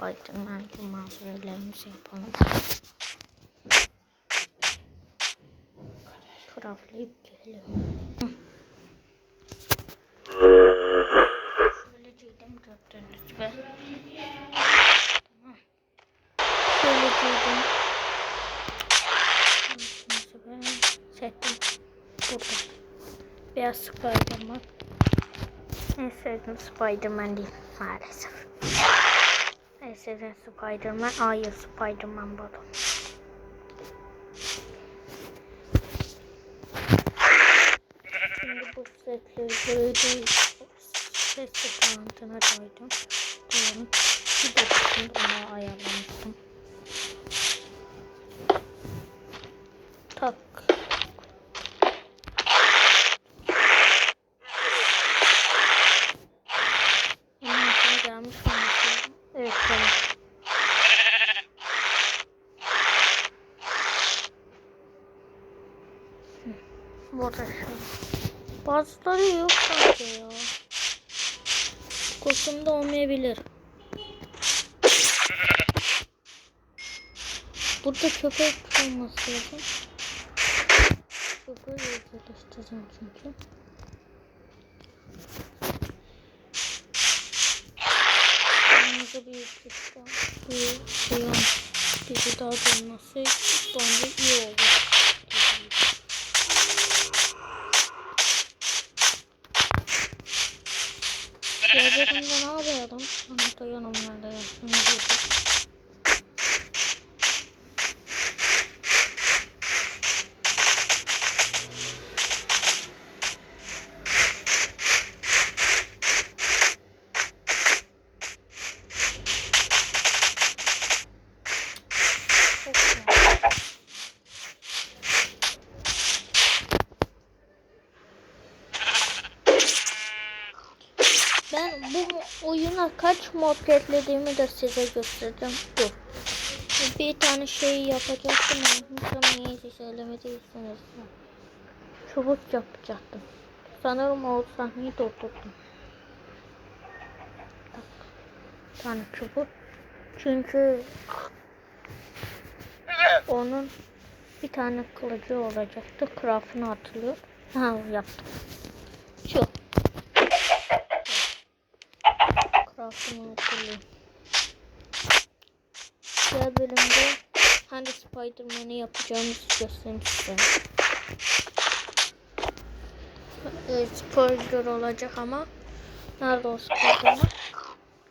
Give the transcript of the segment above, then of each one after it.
Spiderman malzemelerimizi yapalım. Craftlayıp gelelim. Şöyle giydim gördüğünüz gibi. Tamam. Şöyle giydim. Gördüğünüz gibi setim burada. Beyaz Spiderman. En sevdiğim Spiderman değil maalesef. Sevdiğim Spiderman Hayır Spiderman bu. Şimdi bu setleri böyle ses kapağına koydum. Diyorum. Bir şimdi ona ayarlamıştım. Tak. Onun için gelmiş olması lazım. Evet tamam. Hı, Burada şey. Bazıları yok sanki ya. Kokumda olmayabilir. Burada köpek olması lazım. Köpeği yerleştireceğim çünkü. Yanımıza bir yüksekten bu şeyin bizi daha dönmesi bence iyi olur. Diğerlerinde ne yapıyordum? Onu da yanımlarda yaptım. Çok güzel. Ben bu oyuna kaç mod eklediğimi de size göstereceğim. Dur. Bir tane şey yapacaktım ama niye hiç söylemediyseniz. Çubuk yapacaktım. Sanırım o sahneyi durdurdum. Bak. Bir tane çubuk. Çünkü onun bir tane kılıcı olacaktı. Craft'ını atılıyor. Ha yaptım. Şu. Craft'ını atılıyor. Diğer bölümde hangi Spider-Man'i yapacağımızı göstereyim size. Evet, spoiler olacak ama nerede o Spider-Man?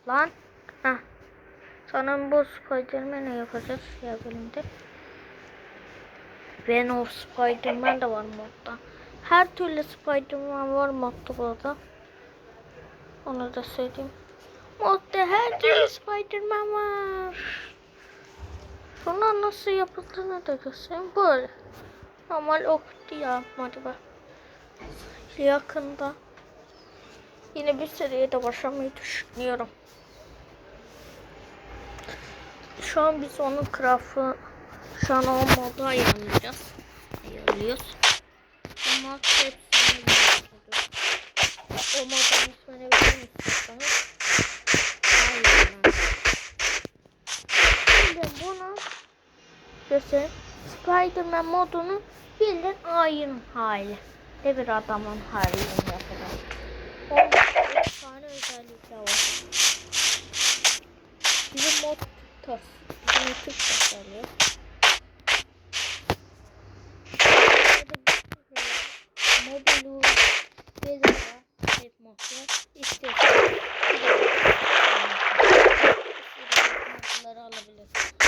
Lan. Heh. Sanırım bu Spider-Man'i yapacağız ya bölümde. Venom Spider-Man de var modda. Her türlü Spider-Man var modda burada. Onu da söyleyeyim. Modda her türlü Spider-Man var. Bunlar nasıl yapıldığını da göstereyim. Böyle. Normal ok diye yapmadı bak. Yakında. Yine bir seriye de başlamayı düşünüyorum. Şu an biz onun craft'ı şu an o modu ayarlayacağız. Ayarlıyoruz. Ama hepsini. O modun ismini misiniz? Şimdi bunu göstereyim. Spiderman modunu bildiğin ayın hali. De bir adamın halini yapacağız. Onda bir tane özellikler var. Bizim mod tas. Bizim YouTube tasarlıyor. Mobilu bedava bir modlar istiyorsanız modları alabilirsiniz.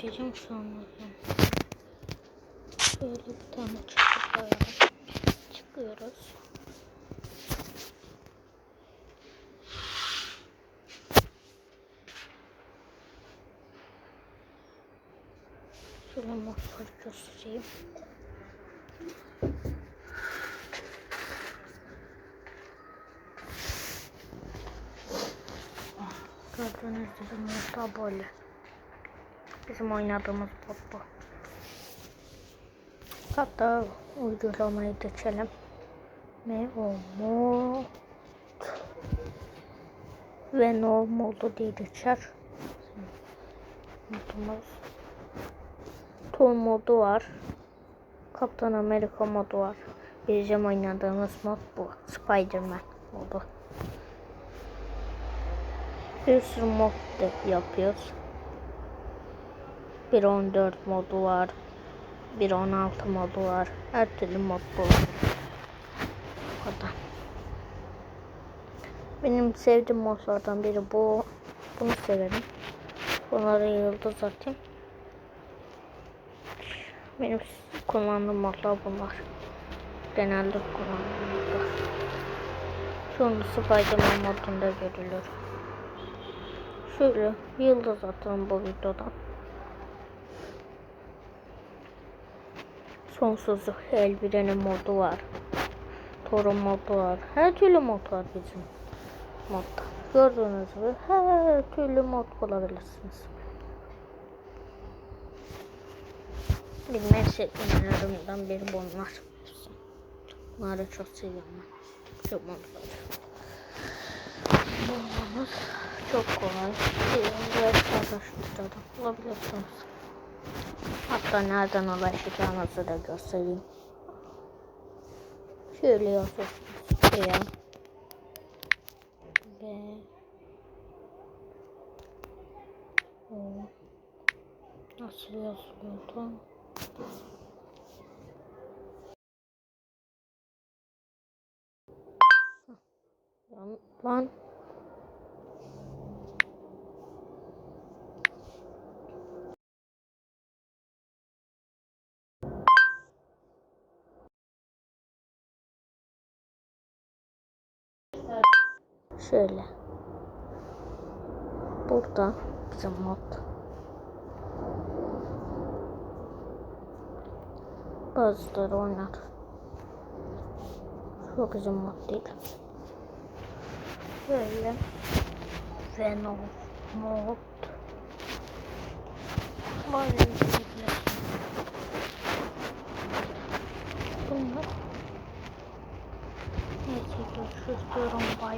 öteceğim şu an. Böyle bir tane çocuk koyalım. Çıkıyoruz. Şöyle motor göstereyim. Ah, gördüğünüz gibi motor böyle. Bizim oynadığımız mod bu. Hatta uygulamayı geçelim. Mod ve no modu diye geçer. Modumuz. Thor modu var. Kaptan Amerika modu var. Bizim oynadığımız mod bu. Spider-Man modu. Bir sürü mod yapıyoruz. 1.14 modu var. 1.16 modu var. Her türlü mod. Bu kadar. Benim sevdiğim modlardan biri bu. Bunu severim. Bunlara yıldız atayım. Benim kullandığım modlar bunlar. Genelde kullandığım modlar. Sonra Spiderman modunda görülür. Şöyle yıldız atalım bu videodan. Sonsuzluk Elbire'nin modu var. Torun modu var. Her türlü mod var bizim modda. Gördüğünüz gibi her türlü mod bulabilirsiniz. Benim en sevdiğimlerimden biri bunlar. Bunları çok seviyorum ben. Çok modları. Bulmamız çok kolay. Biraz araştırda bulabilirsiniz. Hatta nereden ulaşacağınızı da göstereyim. Şöyle yazıyorsunuz. Veya ve nasıl yazılıyordu? Lan, Şöyle. Burada bizim mod. Bazıları oynar. Şu bizim mod değil. Böyle. Venom mod. Böyle. Bunlar. Neyse görüşürüz diyorum. Bay